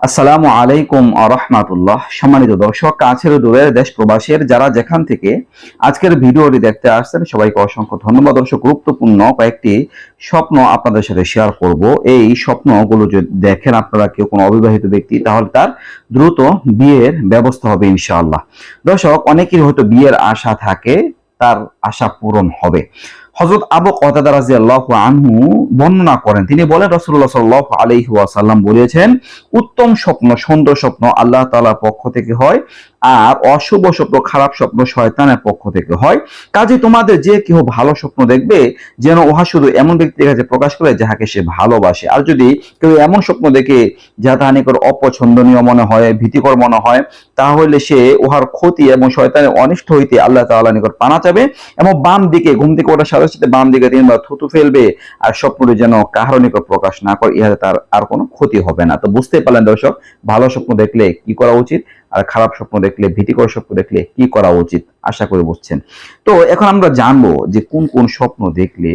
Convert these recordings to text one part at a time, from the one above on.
আসসালামু আলাইকুম আরহামাতুল্লাহ সম্মানিত দর্শক, কাছের দূরের দেশ প্রবাসের যারা যেখান থেকে আজকের ভিডিওটি দেখতে আসছেন, সবাইকে অসংখ্য ধন্যবাদ। দর্শক, গুরুত্বপূর্ণ কয়েকটি স্বপ্ন আপনাদের সাথে শেয়ার করব। এই স্বপ্নগুলো যদি দেখেন, আপনারা কেউ কোনো অবিবাহিত ব্যক্তি, তাহলে তার দ্রুত বিয়ের ব্যবস্থা হবে ইনশাআল্লাহ। দর্শক অনেকের হয়তো বিয়ের আশা থাকে, তার আশা পূরণ হবে। হজরত আবু কতাদা রাদিয়াল্লাহু আনহু বর্ণনা করেন। তিনি বলেন, রাসূলুল্লাহ সাল্লাল্লাহু আলাইহি ওয়াসাল্লাম বলেছেন, উত্তম স্বপ্ন, সুন্দর স্বপ্ন আল্লাহ তাআলার পক্ষ থেকে হয় আর অশুভ স্বপ্ন, খারাপ স্বপ্ন শয়তানের পক্ষ থেকে হয়। কাজে তোমাদের যে কেউ ভালো স্বপ্ন দেখবে, যেন উহা শুধু এমন ব্যক্তির কাছে প্রকাশ করে যাহাকে সে ভালোবাসে। আর যদি কেউ এমন স্বপ্ন দেখে, যা তাহা নিকট অপছন্দনীয় মনে হয়, ভীতিকর মনে হয়, তাহলে সে উহার ক্ষতি এবং শয়তানের অনিষ্ট হইতে আল্লাহ তাআলা নিকট পানা চাবে এবং বাম দিকে, ঘুম থেকে ওঠার সাথে সাথে বাম দিকে তিনবার থুতু ফেলবে আর স্বপ্নটি যেন কাহার নিকট প্রকাশ না করে, ইহাতে তার আর কোনো ক্ষতি হবে না। তো বুঝতে পারলেন দর্শক, ভালো স্বপ্ন দেখলে কি করা উচিত আর খারাপ স্বপ্ন দেখলে, ভীতিকর স্বপ্ন দেখলে কি করা উচিত, আশা করে বুঝছেন। তো এখন আমরা জানব যে কোন কোন স্বপ্ন দেখলে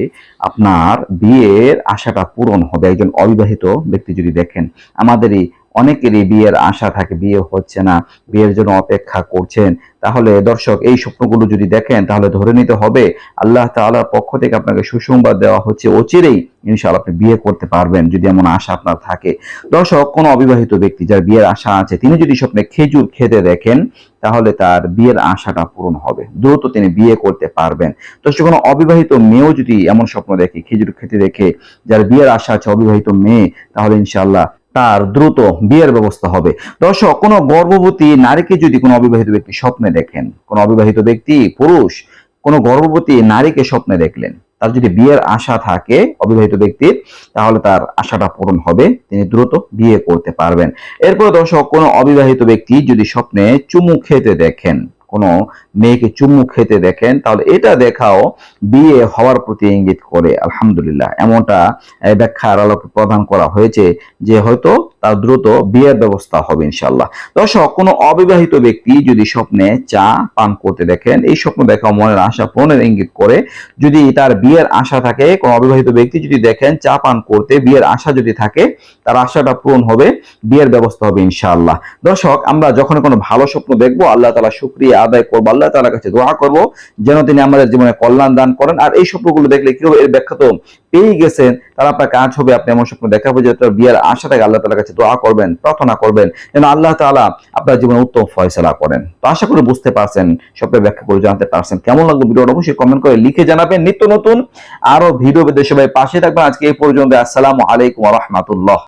আপনার বিয়ের আশাটা পূরণ হবে। একজন অবিবাহিত ব্যক্তি যদি দেখেন, আমাদেরই অনেকেরই বিয়ের আশা থাকে, বিয়ে হচ্ছে না, বিয়ের জন্য অপেক্ষা করছেন। তাহলে দর্শক, এই স্বপ্নগুলো যদি দেখেন, তাহলে ধরে নিতে হবে, আল্লাহ তাআলার পক্ষ থেকে আপনাকে সুসংবাদ দেওয়া হচ্ছে, অচিরেই ইনশাআল্লাহ আপনি বিয়ে করতে পারবেন, যদি এমন আশা আপনার থাকে। দর্শক, কোনো অবিবাহিত ব্যক্তি যার বিয়ের আশা আছে, তিনি যদি স্বপ্নে খেজুর খেতে দেখেন, তাহলে তার বিয়ের আশাটা পূরণ হবে। দ্রুত তিনি বিয়ে করতে পারবেন। দর্শক, কোনো অবিবাহিত মেয়েও যদি এমন স্বপ্ন দেখে, খেজুর খেতে দেখে, যার বিয়ের আশা আছে, অবিবাহিত মেয়ে, তাহলে ইনশাআল্লাহ তার দ্রুত বিয়ের ব্যবস্থা হবে। দর্শক, কোনো গর্ভবতী নারীকে যদি কোনো অবিবাহিত ব্যক্তি স্বপ্নে দেখেন, কোনো অবিবাহিত ব্যক্তি, পুরুষ, কোনো গর্ভবতী নারীকে স্বপ্নে দেখলেন, তার যদি বিয়ের আশা থাকে অবিবাহিত ব্যক্তির, তাহলে তার আশাটা পূরণ হবে, তিনি দ্রুত বিয়ে করতে পারবেন। এরপরে দর্শক, কোনো অবিবাহিত ব্যক্তি যদি স্বপ্নে চুমু খেতে দেখেন কোনো মেয়েকে চুমু খেতে দেখেন, তাহলে এটা দেখাও বিয়ে হওয়ার প্রতি ইঙ্গিত করে, আলহামদুলিল্লাহ। এমনটা ব্যাখ্যা আলোকে প্রদান করা হয়েছে যে হয়তো তার দ্রুত বিয়ের ব্যবস্থা হবে ইনশাল্লাহ দর্শক, কোনো অবিবাহিত ব্যক্তি যদি স্বপ্নে চা পান করতে দেখেন, এই স্বপ্ন দেখা মনের আশা পূরণের ইঙ্গিত করে যদি তার বিয়ের আশা থাকে, কোনো অবিবাহিত ব্যক্তি যদি দেখেন চা পান করতে বিয়ের আশা যদি থাকে, তার আশাটা পূরণ হবে, বিয়ের ব্যবস্থা হবে ইনশাআল্লাহ। দর্শক, আমরা যখন কোনো ভালো স্বপ্ন দেখব, আল্লাহ তালা শুক্রিয়া আদায় করব, আল্লাহ তালার কাছে দোয়া করব, যেন তিনি আমাদের জীবনে কল্যাণ দান করেন। আর এই স্বপ্নগুলো দেখলে কি হবে? এর ব্যাখ্যা তো পেয়ে গেছেন তারা আপনার কাজ হবে, আপনি এমন স্বপ্ন দেখাবো যে আপনার বিয়ের আশা থাকে আল্লাহ তালার কাছে দোয়া করবেন, প্রার্থনা করবেন, যেন আল্লাহ তালা আপনার জীবনে উত্তম ফয়সলা করেন। তো আশা করি বুঝতে পারছেন, স্বপ্নের ব্যাখ্যা করে জানতে পারছেন। কেমন লাগল ভিডিওটা? অবশ্যই কমেন্ট করে লিখে জানাবেন। নিত্য নতুন আরও ভিডিও দেশে ভাই পাশে থাকবেন। আজকে এই পর্যন্ত, আসসালাম আলাইকুম রহমতুল্লাহ।